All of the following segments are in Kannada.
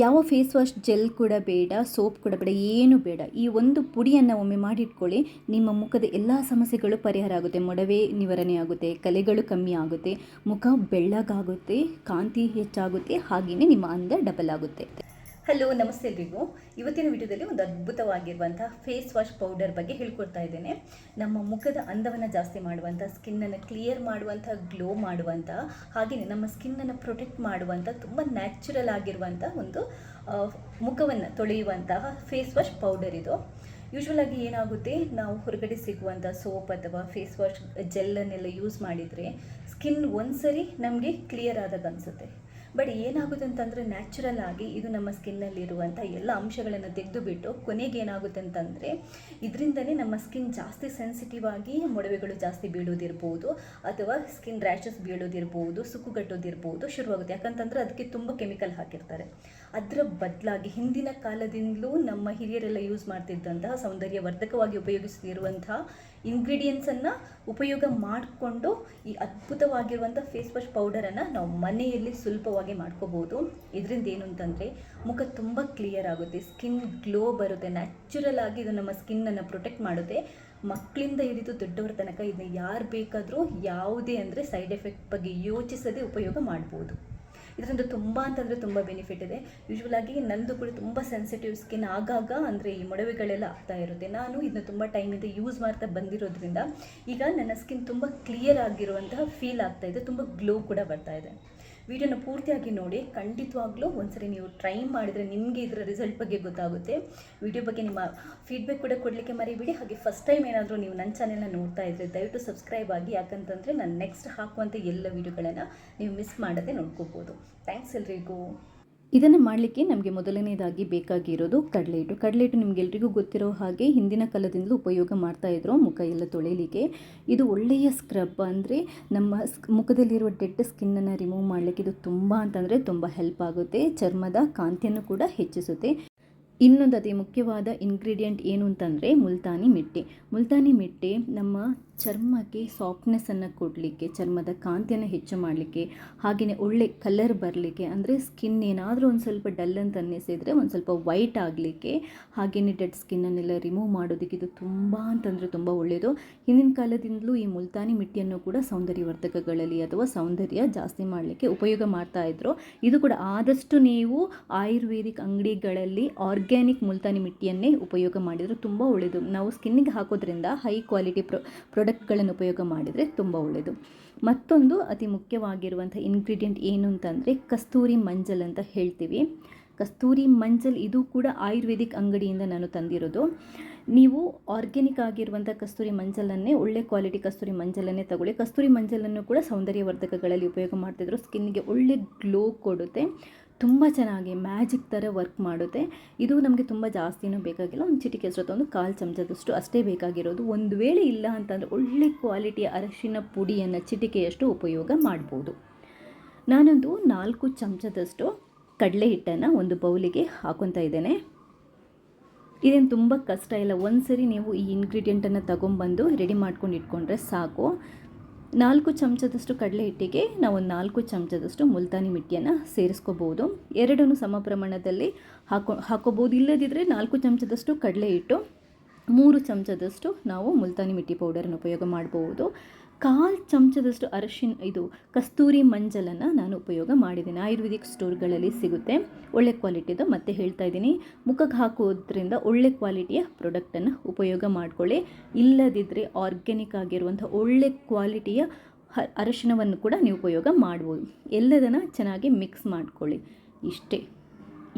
ಯಾವ ಫೇಸ್ ವಾಶ್ ಜೆಲ್ ಕೂಡ ಬೇಡ ಸೋಪ್ ಕೂಡ ಬೇಡ, ಏನು ಬೇಡ. ಈ ಒಂದು ಪುಡಿಯನ್ನು ಒಮ್ಮೆ ಮಾಡಿಟ್ಕೊಳ್ಳಿ, ನಿಮ್ಮ ಮುಖದ ಎಲ್ಲ ಸಮಸ್ಯೆಗಳು ಪರಿಹಾರ ಆಗುತ್ತೆ. ಮೊಡವೆ ನಿವಾರಣೆ ಆಗುತ್ತೆ, ಕಲೆಗಳು ಕಮ್ಮಿ ಆಗುತ್ತೆ, ಮುಖ ಬೆಳ್ಳಗಾಗುತ್ತೆ, ಕಾಂತಿ ಹೆಚ್ಚಾಗುತ್ತೆ ಹಾಗೆಯೇ ನಿಮ್ಮ ಅಂದ ಡಬಲ್ ಆಗುತ್ತೆ. ಹಲೋ ನಮಸ್ತೆ ಎಲ್ರಿಗೂ ಇವತ್ತಿನ ವಿಡಿಯೋದಲ್ಲಿ ಒಂದು ಅದ್ಭುತವಾಗಿರುವಂತಹ ಫೇಸ್ ವಾಶ್ ಪೌಡರ್ ಬಗ್ಗೆ ಹೇಳ್ಕೊಡ್ತಾ ಇದ್ದೇನೆ. ನಮ್ಮ ಮುಖದ ಅಂದವನ್ನು ಜಾಸ್ತಿ ಮಾಡುವಂಥ ಸ್ಕಿನ್ನನ್ನು ಕ್ಲಿಯರ್ ಮಾಡುವಂಥ ಗ್ಲೋ ಮಾಡುವಂಥ ಹಾಗೆಯೇ ನಮ್ಮ ಸ್ಕಿನ್ನನ್ನು ಪ್ರೊಟೆಕ್ಟ್ ಮಾಡುವಂಥ ತುಂಬ ನ್ಯಾಚುರಲ್ ಆಗಿರುವಂಥ ಒಂದು ಮುಖವನ್ನು ತೊಳೆಯುವಂತಹ ಫೇಸ್ ವಾಶ್ ಪೌಡರ್ ಇದು. ಯೂಶ್ವಲಾಗಿ ಏನಾಗುತ್ತೆ, ನಾವು ಹೊರಗಡೆ ಸಿಗುವಂಥ ಸೋಪ್ ಅಥವಾ ಫೇಸ್ ವಾಶ್ ಜೆಲ್ಲನ್ನೆಲ್ಲ ಯೂಸ್ ಮಾಡಿದರೆ ಸ್ಕಿನ್ ಒಂದ್ಸರಿ ನಮಗೆ ಕ್ಲಿಯರ್ ಆದಾಗ ಅನಿಸುತ್ತೆ. ಬಟ್ ಏನಾಗುತ್ತೆ ಅಂತಂದರೆ ನ್ಯಾಚುರಲ್ ಆಗಿ ಇದು ನಮ್ಮ ಸ್ಕಿನ್ನಲ್ಲಿರುವಂಥ ಎಲ್ಲ ಅಂಶಗಳನ್ನು ತೆಗೆದುಬಿಟ್ಟು ಕೊನೆಗೆ ಏನಾಗುತ್ತೆ ಅಂತಂದರೆ ಇದರಿಂದಲೇ ನಮ್ಮ ಸ್ಕಿನ್ ಜಾಸ್ತಿ ಸೆನ್ಸಿಟಿವ್ ಆಗಿ ಮೊಡವೆಗಳು ಜಾಸ್ತಿ ಬೀಳೋದಿರ್ಬೋದು ಅಥವಾ ಸ್ಕಿನ್ ರ್ಯಾಷಸ್ ಬೀಳೋದಿರ್ಬೋದು, ಸುಕ್ಕುಗಟ್ಟೋದಿರ್ಬೋದು ಶುರುವಾಗುತ್ತೆ. ಯಾಕಂತಂದರೆ ಅದಕ್ಕೆ ತುಂಬ ಕೆಮಿಕಲ್ ಹಾಕಿರ್ತಾರೆ. ಅದರ ಬದಲಾಗಿ ಹಿಂದಿನ ಕಾಲದಿಂದಲೂ ನಮ್ಮ ಹಿರಿಯರೆಲ್ಲ ಯೂಸ್ ಮಾಡ್ತಿದ್ದಂತಹ ಸೌಂದರ್ಯವರ್ಧಕವಾಗಿ ಉಪಯೋಗಿಸ್ತಿರುವಂತಹ ಇಂಗ್ರೀಡಿಯೆಂಟ್ಸನ್ನು ಉಪಯೋಗ ಮಾಡಿಕೊಂಡು ಈ ಅದ್ಭುತವಾಗಿರುವಂಥ ಫೇಸ್ ವಾಶ್ ಪೌಡರನ್ನು ನಾವು ಮನೆಯಲ್ಲಿ ಸುಲಭವಾಗಿ ಮಾಡ್ಕೋಬೋದು. ಇದರಿಂದ ಏನು ಅಂತಂದರೆ ಮುಖ ತುಂಬ ಕ್ಲಿಯರ್ ಆಗುತ್ತೆ ಸ್ಕಿನ್ ಗ್ಲೋ ಬರುತ್ತೆ ನ್ಯಾಚುರಲ್ ಆಗಿ ಇದು ನಮ್ಮ ಸ್ಕಿನ್ನನ್ನು ಪ್ರೊಟೆಕ್ಟ್ ಮಾಡುತ್ತೆ. ಮಕ್ಕಳಿಂದ ಹಿಡಿದು ದೊಡ್ಡವರ ತನಕ ಇದನ್ನ ಯಾರು ಬೇಕಾದರೂ ಯಾವುದೇ ಅಂದರೆ ಸೈಡ್ ಎಫೆಕ್ಟ್ ಬಗ್ಗೆ ಯೋಚಿಸದೆ ಉಪಯೋಗ ಮಾಡ್ಬೋದು. ಇದರಿಂದ ತುಂಬ ಅಂತಂದರೆ ತುಂಬ ಬೆನಿಫಿಟ್ ಇದೆ. ಯೂಶ್ವಲ್ ಆಗಿ ನಂದು ಕೂಡ ತುಂಬ ಸೆನ್ಸಿಟಿವ್ ಸ್ಕಿನ್ ಆಗಾಗ ಅಂದರೆ ಈ ಮೊಡವೆಗಳೆಲ್ಲ ಆಗ್ತಾ ಇರುತ್ತೆ. ನಾನು ಇದನ್ನ ತುಂಬ ಟೈಮಿಂದ ಯೂಸ್ ಮಾಡ್ತಾ ಬಂದಿರೋದ್ರಿಂದ ಈಗ ನನ್ನ ಸ್ಕಿನ್ ತುಂಬ ಕ್ಲಿಯರ್ ಆಗಿರುವಂತಹ ಫೀಲ್ ಆಗ್ತಾ ಇದೆ, ತುಂಬ ಗ್ಲೋ ಕೂಡ ಬರ್ತಾ ಇದೆ. ವಿಡಿಯೋನ ಪೂರ್ತಿಯಾಗಿ ನೋಡಿ, ಖಂಡಿತವಾಗ್ಲೂ ಒಂದ್ಸರಿ ನೀವು ಟ್ರೈ ಮಾಡಿದರೆ ನಿಮಗೆ ಇದರ ರಿಸಲ್ಟ್ ಬಗ್ಗೆ ಗೊತ್ತಾಗುತ್ತೆ. ವಿಡಿಯೋ ಬಗ್ಗೆ ನಿಮ್ಮ ಫೀಡ್ಬ್ಯಾಕ್ ಕೂಡ ಕೊಡಲಿಕ್ಕೆ ಮರಿಬೇಡಿ. ಹಾಗೆ ಫಸ್ಟ್ ಟೈಮ್ ಏನಾದರೂ ನೀವು ನನ್ನ ಚಾನೆಲ್ನ ನೋಡ್ತಾ ಇದ್ದರೆ ದಯವಿಟ್ಟು ಸಬ್ಸ್ಕ್ರೈಬ್ ಆಗಿ, ಯಾಕಂತಂದರೆ ನಾನು ನೆಕ್ಸ್ಟ್ ಹಾಕುವಂಥ ಎಲ್ಲ ವಿಡಿಯೋಗಳನ್ನು ನೀವು ಮಿಸ್ ಮಾಡದೆ ನೋಡ್ಕೋಬೋದು. ಥ್ಯಾಂಕ್ಸ್ ಎಲ್ರಿಗೂ. ಇದನ್ನು ಮಾಡಲಿಕ್ಕೆ ನಮಗೆ ಮೊದಲನೇದಾಗಿ ಬೇಕಾಗಿರೋದು ಕಡಲೆ ಹಿಟ್ಟು ಕಡಲೆ ಹಿಟ್ಟು ನಿಮಗೆಲ್ರಿಗೂ ಗೊತ್ತಿರೋ ಹಾಗೆ ಹಿಂದಿನ ಕಾಲದಿಂದಲೂ ಉಪಯೋಗ ಮಾಡ್ತಾ ಇದ್ರು ಮುಖ ಎಲ್ಲ ತೊಳೆಯಲಿಕ್ಕೆ. ಇದು ಒಳ್ಳೆಯ ಸ್ಕ್ರಬ್ ಅಂದರೆ ನಮ್ಮ ಮುಖದಲ್ಲಿರುವ ಡೆಡ್ ಸ್ಕಿನ್ನನ್ನು ರಿಮೂವ್ ಮಾಡಲಿಕ್ಕೆ ಇದು ತುಂಬ ಅಂತಂದರೆ ತುಂಬ ಹೆಲ್ಪ್ ಆಗುತ್ತೆ. ಚರ್ಮದ ಕಾಂತಿಯನ್ನು ಕೂಡ ಹೆಚ್ಚಿಸುತ್ತೆ. ಇನ್ನೊಂದು ಅತಿ ಮುಖ್ಯವಾದ ಇಂಗ್ರೀಡಿಯೆಂಟ್ ಏನು ಅಂತಂದರೆ ಮುಲ್ತಾನಿ ಮಿಟ್ಟೆ. ಮುಲ್ತಾನಿ ಮಿಟ್ಟೆ ನಮ್ಮ ಚರ್ಮಕ್ಕೆ ಸಾಫ್ಟ್ನೆಸ್ಸನ್ನು ಕೊಡಲಿಕ್ಕೆ, ಚರ್ಮದ ಕಾಂತಿಯನ್ನು ಹೆಚ್ಚು ಮಾಡಲಿಕ್ಕೆ ಹಾಗೆಯೇ ಒಳ್ಳೆ ಕಲರ್ ಬರಲಿಕ್ಕೆ, ಅಂದರೆ ಸ್ಕಿನ್ ಏನಾದರೂ ಒಂದು ಸ್ವಲ್ಪ ಡಲ್ ಅಂತ ಅನ್ನಿಸಿದರೆ ಒಂದು ಸ್ವಲ್ಪ ವೈಟ್ ಆಗಲಿಕ್ಕೆ ಹಾಗೆಯೇ ಡೆಡ್ ಸ್ಕಿನ್ನನ್ನೆಲ್ಲ ರಿಮೂವ್ ಮಾಡೋದಕ್ಕೆ ಇದು ತುಂಬ ಅಂತಂದರೆ ತುಂಬ ಒಳ್ಳೆಯದು ಹಿಂದಿನ ಕಾಲದಿಂದಲೂ ಈ ಮುಲ್ತಾನಿ ಮಿಟ್ಟಿಯನ್ನು ಕೂಡ ಸೌಂದರ್ಯವರ್ಧಕಗಳಲ್ಲಿ ಅಥವಾ ಸೌಂದರ್ಯ ಜಾಸ್ತಿ ಮಾಡಲಿಕ್ಕೆ ಉಪಯೋಗ ಮಾಡ್ತಾ ಇದ್ರು. ಇದು ಕೂಡ ಆದಷ್ಟು ನೀವು ಆಯುರ್ವೇದಿಕ್ ಅಂಗಡಿಗಳಲ್ಲಿ ಆರ್ಗ್ಯಾನಿಕ್ ಮುಲ್ತಾನಿ ಮಿಟ್ಟಿಯನ್ನೇ ಉಪಯೋಗ ಮಾಡಿದರೆ ತುಂಬ ಒಳ್ಳೆಯದು ನಾವು ಸ್ಕಿನ್ನಿಗೆ ಹಾಕೋದ್ರಿಂದ ಹೈ ಕ್ವಾಲಿಟಿ ಪ್ರೊ ಪ್ರಾಡಕ್ಟ್ಗಳನ್ನು ಉಪಯೋಗ ಮಾಡಿದರೆ ತುಂಬ ಒಳ್ಳೆಯದು ಮತ್ತೊಂದು ಅತಿ ಮುಖ್ಯವಾಗಿರುವಂಥ ಇಂಗ್ರೀಡಿಯೆಂಟ್ ಏನು ಅಂತಂದರೆ ಕಸ್ತೂರಿ ಮಂಜಲ್ ಅಂತ ಹೇಳ್ತೀವಿ. ಕಸ್ತೂರಿ ಮಂಜಲ್ ಇದು ಕೂಡ ಆಯುರ್ವೇದಿಕ್ ಅಂಗಡಿಯಿಂದ ನಾನು ತಂದಿರೋದು. ನೀವು ಆರ್ಗ್ಯಾನಿಕ್ ಆಗಿರುವಂಥ ಕಸ್ತೂರಿ ಮಂಜಲನ್ನೇ, ಒಳ್ಳೆ ಕ್ವಾಲಿಟಿ ಕಸ್ತೂರಿ ಮಂಜಲನ್ನೇ ತಗೊಳ್ಳಿ. ಕಸ್ತೂರಿ ಮಂಜಲನ್ನು ಕೂಡ ಸೌಂದರ್ಯವರ್ಧಕಗಳಲ್ಲಿ ಉಪಯೋಗ ಮಾಡ್ತಿದ್ರು. ಸ್ಕಿನ್ಗೆ ಒಳ್ಳೆ ಗ್ಲೋ ಕೊಡುತ್ತೆ. ತುಂಬ ಚೆನ್ನಾಗಿ ಮ್ಯಾಜಿಕ್ ಥರ ವರ್ಕ್ ಮಾಡುತ್ತೆ. ಇದು ನಮಗೆ ತುಂಬ ಜಾಸ್ತಿನೂ ಬೇಕಾಗಿಲ್ಲ. ಒಂದು ಚಿಟಿಕೆ ಹೆಸರು ಒಂದು ಕಾಲು ಚಮಚದಷ್ಟು ಅಷ್ಟೇ ಬೇಕಾಗಿರೋದು. ಒಂದು ವೇಳೆ ಇಲ್ಲ ಅಂತಂದರೆ ಒಳ್ಳೆ ಕ್ವಾಲಿಟಿಯ ಅರಶಿನ ಪುಡಿಯನ್ನು ಚಿಟಿಕೆಯಷ್ಟು ಉಪಯೋಗ ಮಾಡ್ಬೋದು. ನಾನೊಂದು ನಾಲ್ಕು ಚಮಚದಷ್ಟು ಕಡಲೆ ಹಿಟ್ಟನ್ನು ಒಂದು ಬೌಲಿಗೆ ಹಾಕೊತಾ ಇದ್ದೇನೆ. ಇದೇನು ತುಂಬ ಕಷ್ಟ ಇಲ್ಲ. ಒಂದು ಸರಿ ನೀವು ಈ ಇಂಗ್ರೀಡಿಯೆಂಟನ್ನು ತಗೊಂಬಂದು ರೆಡಿ ಮಾಡ್ಕೊಂಡು ಇಟ್ಕೊಂಡ್ರೆ ಸಾಕು. ನಾಲ್ಕು ಚಮಚದಷ್ಟು ಕಡಲೆ ಹಿಟ್ಟಿಗೆ ನಾವು ಒಂದು ನಾಲ್ಕು ಚಮಚದಷ್ಟು ಮುಲ್ತಾನಿ ಮಿಟ್ಟಿಯನ್ನು ಸೇರಿಸ್ಕೋಬೋದು. ಎರಡನ್ನೂ ಸಮ ಪ್ರಮಾಣದಲ್ಲಿ ಹಾಕೋ, ಹಾಕೋಬೋದು. ಇಲ್ಲದಿದ್ದರೆ ನಾಲ್ಕು ಚಮಚದಷ್ಟು ಕಡಲೆ ಹಿಟ್ಟು, ಮೂರು ಚಮಚದಷ್ಟು ನಾವು ಮುಲ್ತಾನಿ ಮಿಟ್ಟಿ ಪೌಡರನ್ನು ಉಪಯೋಗ ಮಾಡ್ಬೋದು. ಕಾಲು ಚಮಚದಷ್ಟು ಅರಶಿನ, ಇದು ಕಸ್ತೂರಿ ಮಂಜಲನ್ನು ನಾನು ಉಪಯೋಗ ಮಾಡಿದ್ದೀನಿ. ಆಯುರ್ವೇದಿಕ್ ಸ್ಟೋರ್ಗಳಲ್ಲಿ ಸಿಗುತ್ತೆ. ಒಳ್ಳೆ ಕ್ವಾಲಿಟಿದು. ಮತ್ತೆ ಹೇಳ್ತಾ ಇದ್ದೀನಿ, ಮುಖಕ್ಕೆ ಹಾಕೋದ್ರಿಂದ ಒಳ್ಳೆ ಕ್ವಾಲಿಟಿಯ ಪ್ರಾಡಕ್ಟನ್ನು ಉಪಯೋಗ ಮಾಡಿಕೊಳ್ಳಿ. ಇಲ್ಲದಿದ್ದರೆ ಆರ್ಗ್ಯಾನಿಕ್ ಆಗಿರುವಂಥ ಒಳ್ಳೆ ಕ್ವಾಲಿಟಿಯ ಅರಶಿನವನ್ನು ಕೂಡ ನೀವು ಉಪಯೋಗ ಮಾಡ್ಬೋದು. ಎಲ್ಲದನ್ನು ಚೆನ್ನಾಗಿ ಮಿಕ್ಸ್ ಮಾಡಿಕೊಳ್ಳಿ. ಇಷ್ಟೇ.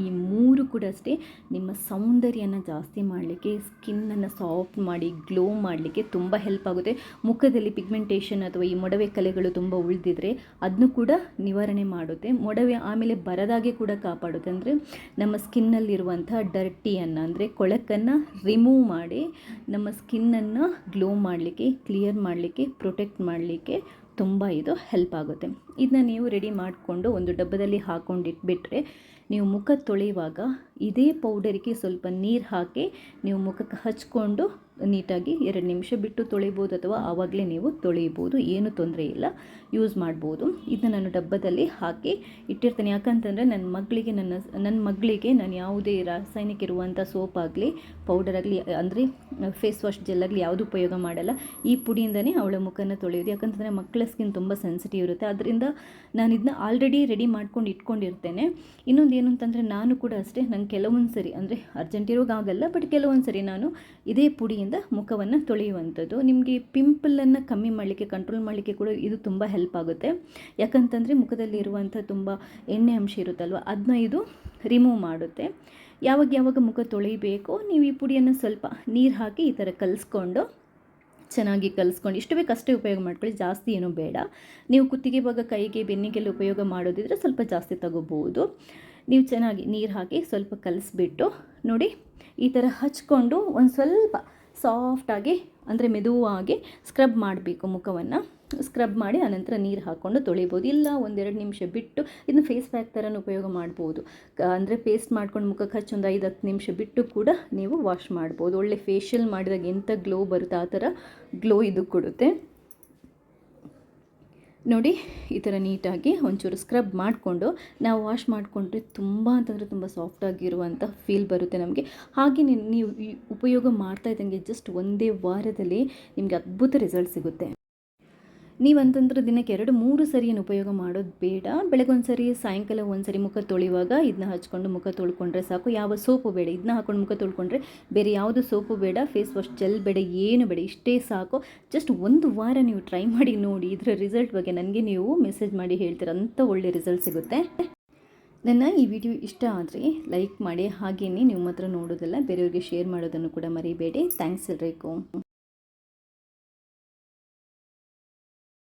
ಈ ಮೂರು ಕೂಡ ಅಷ್ಟೇ ನಿಮ್ಮ ಸೌಂದರ್ಯನ ಜಾಸ್ತಿ ಮಾಡಲಿಕ್ಕೆ, ಸ್ಕಿನ್ನನ್ನು ಸಾಫ್ಟ್ ಮಾಡಿ, ಗ್ಲೋ ಮಾಡಲಿಕ್ಕೆ ತುಂಬ ಹೆಲ್ಪ್ ಆಗುತ್ತೆ. ಮುಖದಲ್ಲಿ ಪಿಗ್ಮೆಂಟೇಷನ್ ಅಥವಾ ಈ ಮೊಡವೆ ಕಲೆಗಳು ತುಂಬ ಉಳಿದಿದ್ರೆ ಅದನ್ನು ಕೂಡ ನಿವಾರಣೆ ಮಾಡುತ್ತೆ. ಮೊಡವೆ ಆಮೇಲೆ ಬರದಾಗೆ ಕೂಡ ಕಾಪಾಡುತ್ತೆ. ಅಂದರೆ ನಮ್ಮ ಸ್ಕಿನ್ನಲ್ಲಿರುವಂಥ ಡರ್ಟಿಯನ್ನು ಅಂದರೆ ಕೊಳಕನ್ನು ರಿಮೂವ್ ಮಾಡಿ ನಮ್ಮ ಸ್ಕಿನ್ನನ್ನು ಗ್ಲೋ ಮಾಡಲಿಕ್ಕೆ ಕ್ಲಿಯರ್ ಮಾಡಲಿಕ್ಕೆ ಪ್ರೊಟೆಕ್ಟ್ ಮಾಡಲಿಕ್ಕೆ ತುಂಬ ಇದು ಹೆಲ್ಪ್ ಆಗುತ್ತೆ. ಇದನ್ನ ನೀವು ರೆಡಿ ಮಾಡಿಕೊಂಡು ಒಂದು ಡಬ್ಬದಲ್ಲಿ ಹಾಕೊಂಡಿಟ್ಬಿಟ್ರೆ ನೀವು ಮುಖ ತೊಳೆಯುವಾಗ ಇದೇ ಪೌಡರಿಗೆ ಸ್ವಲ್ಪ ನೀರು ಹಾಕಿ ನೀವು ಮುಖಕ್ಕೆ ಹಚ್ಕೊಂಡು ನೀಟಾಗಿ ಎರಡು ನಿಮಿಷ ಬಿಟ್ಟು ತೊಳಿಬೋದು ಅಥವಾ ಆವಾಗಲೇ ನೀವು ತೊಳಿಬೋದು ಏನು ತೊಂದರೆ ಇಲ್ಲ, ಯೂಸ್ ಮಾಡ್ಬೋದು. ಇದನ್ನ ನಾನು ಡಬ್ಬದಲ್ಲಿ ಹಾಕಿ ಇಟ್ಟಿರ್ತೇನೆ. ಯಾಕಂತಂದರೆ ನನ್ನ ಮಗಳಿಗೆ ನನ್ನ ನನ್ನ ಮಗಳಿಗೆ ನಾನು ಯಾವುದೇ ರಾಸಾಯನಿಕ ಇರುವಂಥ ಸೋಪ್ ಆಗಲಿ, ಪೌಡರ್ ಆಗಲಿ, ಅಂದರೆ ಫೇಸ್ ವಾಶ್ ಜೆಲ್ ಆಗಲಿ ಯಾವುದು ಉಪಯೋಗ ಮಾಡಲ್ಲ. ಈ ಪುಡಿಯಿಂದನೇ ಅವಳ ಮುಖನ ತೊಳೆಯೋದು. ಯಾಕಂತಂದರೆ ಮಕ್ಕಳ ಸ್ಕಿನ್ ತುಂಬ ಸೆನ್ಸಿಟಿವ್ ಇರುತ್ತೆ. ಅದರಿಂದ ನಾನು ಇದನ್ನ ಆಲ್ರೆಡಿ ರೆಡಿ ಮಾಡ್ಕೊಂಡು ಇಟ್ಕೊಂಡಿರ್ತೇನೆ. ಇನ್ನೊಂದು ಏನು ಅಂತಂದರೆ ನಾನು ಕೂಡ ಅಷ್ಟೇ, ನಂಗೆ ಕೆಲವೊಂದು ಸರಿ ಅಂದರೆ ಅರ್ಜೆಂಟ್ ಇರುವಾಗ ಆಗಲ್ಲ ಬಟ್ ಕೆಲವೊಂದು ಸರಿ ನಾನು ಇದೇ ಪುಡಿಯಿಂದ ಮುಖವನ್ನು ತೊಳೆಯುವಂಥದ್ದು. ನಿಮಗೆ ಪಿಂಪಲನ್ನು ಕಮ್ಮಿ ಮಾಡಲಿಕ್ಕೆ ಕಂಟ್ರೋಲ್ ಮಾಡಲಿಕ್ಕೆ ಕೂಡ ಇದು ತುಂಬ ಹೆಲ್ಪ್ ಆಗುತ್ತೆ. ಯಾಕಂತಂದರೆ ಮುಖದಲ್ಲಿ ಇರುವಂಥ ತುಂಬ ಎಣ್ಣೆ ಅಂಶ ಇರುತ್ತಲ್ವ ಅದನ್ನ ಇದು ರಿಮೂವ್ ಮಾಡುತ್ತೆ. ಯಾವಾಗ ಯಾವಾಗ ಮುಖ ತೊಳಿಬೇಕೋ ನೀವು ಈ ಪುಡಿಯನ್ನು ಸ್ವಲ್ಪ ನೀರು ಹಾಕಿ ಈ ಥರ ಕಲಿಸ್ಕೊಂಡು, ಚೆನ್ನಾಗಿ ಕಲಿಸ್ಕೊಂಡು, ಇಷ್ಟು ಬೇಕು ಅಷ್ಟೇ ಉಪಯೋಗ ಮಾಡ್ಕೊಳ್ಳಿ, ಜಾಸ್ತಿ ಏನೂ ಬೇಡ. ನೀವು ಕುತ್ತಿಗೆ ಭಾಗ, ಕೈಗೆ, ಬೆನ್ನಿಗೆಲ್ಲ ಉಪಯೋಗ ಮಾಡೋದಿದ್ರೆ ಸ್ವಲ್ಪ ಜಾಸ್ತಿ ತಗೋಬೋದು ನೀವು ಚೆನ್ನಾಗಿ ನೀರು ಹಾಕಿ ಸ್ವಲ್ಪ ಕಲಿಸ್ಬಿಟ್ಟು ನೋಡಿ, ಈ ಥರ ಹಚ್ಕೊಂಡು ಒಂದು ಸ್ವಲ್ಪ ಸಾಫ್ಟಾಗಿ ಅಂದರೆ ಮೆದುವಾಗಿ ಸ್ಕ್ರಬ್ ಮಾಡಬೇಕು ಮುಖವನ್ನು. ಸ್ಕ್ರಬ್ ಮಾಡಿ ಆನಂತರ ನೀರು ಹಾಕ್ಕೊಂಡು ತೊಳಿಬೋದು. ಇಲ್ಲ ಒಂದೆರಡು ನಿಮಿಷ ಬಿಟ್ಟು ಇದನ್ನ ಫೇಸ್ ಪ್ಯಾಕ್ ಥರನೂ ಉಪಯೋಗ ಮಾಡ್ಬೋದು. ಅಂದರೆ ಪೇಸ್ಟ್ ಮಾಡ್ಕೊಂಡು ಮುಖಕ್ಕೆ ಹಚ್ಚಿ ಒಂದು ಐದು ಹತ್ತು ನಿಮಿಷ ಬಿಟ್ಟು ಕೂಡ ನೀವು ವಾಶ್ ಮಾಡ್ಬೋದು. ಒಳ್ಳೆ ಫೇಶಿಯಲ್ ಮಾಡಿದಾಗ ಎಂಥ ಗ್ಲೋ ಬರುತ್ತೆ ಆ ಥರ ಗ್ಲೋ ಇದು ಕೊಡುತ್ತೆ. ನೋಡಿ, ಈ ಥರ ನೀಟಾಗಿ ಒಂಚೂರು ಸ್ಕ್ರಬ್ ಮಾಡಿಕೊಂಡು, ನಾವು ವಾಶ್ ಮಾಡಿಕೊಂಡ್ರೆ ತುಂಬ ಅಂತಂದರೆ ತುಂಬ ಸಾಫ್ಟಾಗಿರುವಂಥ ಫೀಲ್ ಬರುತ್ತೆ ನಮಗೆ. ಹಾಗೆ ನೀವು ಉಪಯೋಗ ಮಾಡ್ತಾ ಇದ್ದಂಗೆ ಜಸ್ಟ್ ಒಂದೇ ವಾರದಲ್ಲಿ ನಿಮಗೆ ಅದ್ಭುತ ರಿಸಲ್ಟ್ ಸಿಗುತ್ತೆ. ನೀವಂತಂದ್ರೆ ದಿನಕ್ಕೆ ಎರಡು, ಮೂರು ಸರಿ ಉಪಯೋಗ ಮಾಡೋದು ಬೇಡ. ಬೆಳಗ್ಗೆ ಸರಿ ಸಾಯಂಕಾಲ ಒಂದು ಸರಿ ಮುಖ ತೊಳೆಯುವಾಗ ಇದನ್ನ ಹಚ್ಕೊಂಡು ಮುಖ ತೊಳ್ಕೊಂಡ್ರೆ ಸಾಕು. ಯಾವ ಸೋಪು ಬೇಡ. ಇದನ್ನ ಹಾಕೊಂಡು ಮುಖ ತೊಳ್ಕೊಂಡ್ರೆ ಬೇರೆ ಯಾವುದು ಸೋಪು ಬೇಡ. ಫೇಸ್ ವಾಶ್, ಜೆಲ್ ಬೇಡ, ಏನು ಬೇಡ. ಇಷ್ಟೇ ಸಾಕು. ಜಸ್ಟ್ ಒಂದು ವಾರ ನೀವು ಟ್ರೈ ಮಾಡಿ ನೋಡಿ. ಇದರ ರಿಸಲ್ಟ್ ಬಗ್ಗೆ ನನಗೆ ನೀವು ಮೆಸೇಜ್ ಮಾಡಿ ಹೇಳ್ತೀರ. ಅಂತ ಒಳ್ಳೆ ರಿಸಲ್ಟ್ ಸಿಗುತ್ತೆ. ನನ್ನ ಈ ವಿಡಿಯೋ ಇಷ್ಟ ಆದರೆ ಲೈಕ್ ಮಾಡಿ. ಹಾಗೆಯೇ ನಿಮ್ಮ ಹತ್ರ ನೋಡೋದಲ್ಲ, ಬೇರೆಯವ್ರಿಗೆ ಶೇರ್ ಮಾಡೋದನ್ನು ಕೂಡ ಮರಿಬೇಡಿ. ಥ್ಯಾಂಕ್ಸ್ ಎಲ್ರಿಗೂ.